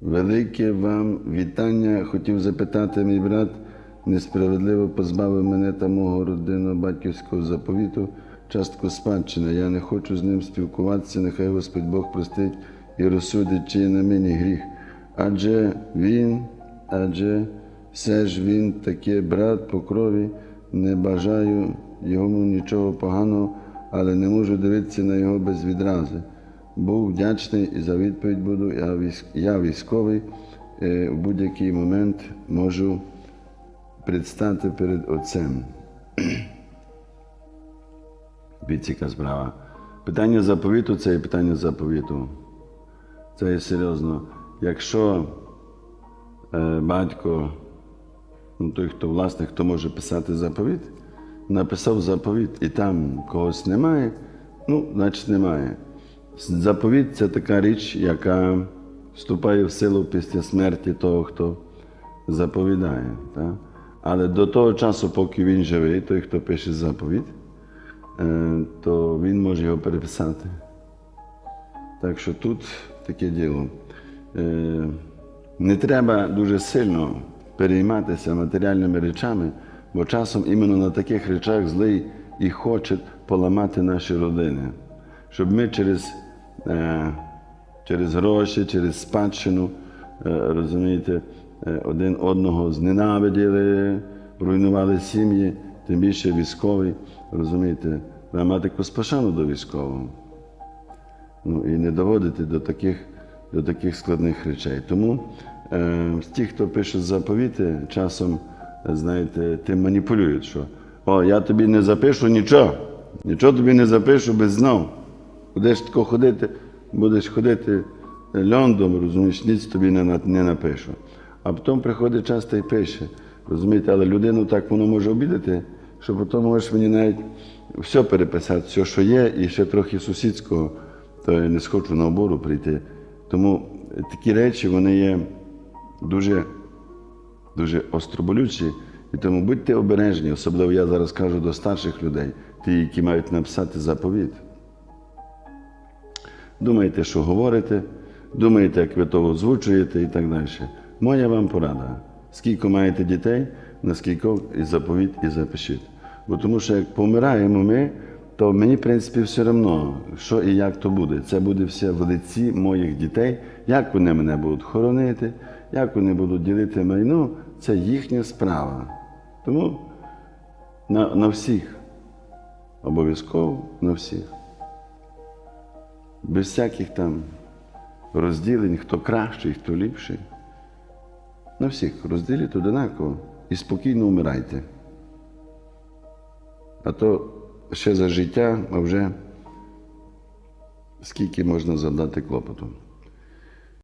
Велике вам вітання. Хотів запитати, мій брат несправедливо позбавив мене та мого родинного батьківського заповіту, частку спадщини. Я не хочу з ним спілкуватися, нехай Господь Бог простить і розсудить, чи на мені гріх. Адже він, адже все ж він таки брат по крові, не бажаю йому нічого поганого, але не можу дивитися на його без відрази. Був вдячний і за відповідь буду. Я, я військовий, е, в будь-який момент можу предстати перед Отцем. Яка справа. Питання заповіту це є питання заповіту. Це є серйозно. Якщо е, батько, ну той, хто власник, хто може писати заповіт, написав заповіт і там когось немає, ну, значить немає. Заповіт це така річ, яка вступає в силу після смерті того, хто заповідає. Так? Але до того часу, поки він живий, той, хто пише заповіт, е, то він може його переписати. Так що тут таке діло. Е, Не треба дуже сильно перейматися матеріальними речами, бо часом іменно на таких речах злий і хоче поламати наші родини, щоб ми через, через гроші, через спадщину, е, розумієте, е, один одного зненавиділи, руйнували сім'ї, тим більше військовий, розумієте, треба мати якусь пошану до військового ну, і не доводити до таких, до таких складних речей. Тому е, ті, хто пише заповіти, часом, е, знаєте, тим маніпулюють, що о, я тобі не запишу нічого, нічого тобі не запишу без знов. Будеш тако ходити, будеш ходити льондом, розумієш, ніц тобі не, не напишу. А потім приходить час та й пише. Розумієте, але людину так воно може обідати, що потім можеш мені навіть все переписати, все, що є, і ще трохи сусідського, то я не схочу на обору прийти. Тому такі речі вони є дуже, дуже остроболючі. І тому будьте обережні, особливо я зараз кажу до старших людей, ті, які мають написати заповіт. Думайте, що говорите, думайте, як ви то озвучуєте і так далі. Моя вам порада. Скільки маєте дітей, наскільки і заповіт, і запишіть. Бо тому що як помираємо ми, то мені, в принципі, все одно, що і як то буде. Це буде все в лиці моїх дітей, як вони мене будуть хоронити, як вони будуть ділити майно, це їхня справа. Тому на, на всіх, обов'язково на всіх без всяких там розділень, хто кращий, хто ліпший. На всіх розділіть одинаково і спокійно вмирайте. А то ще за життя, а вже скільки можна завдати клопоту.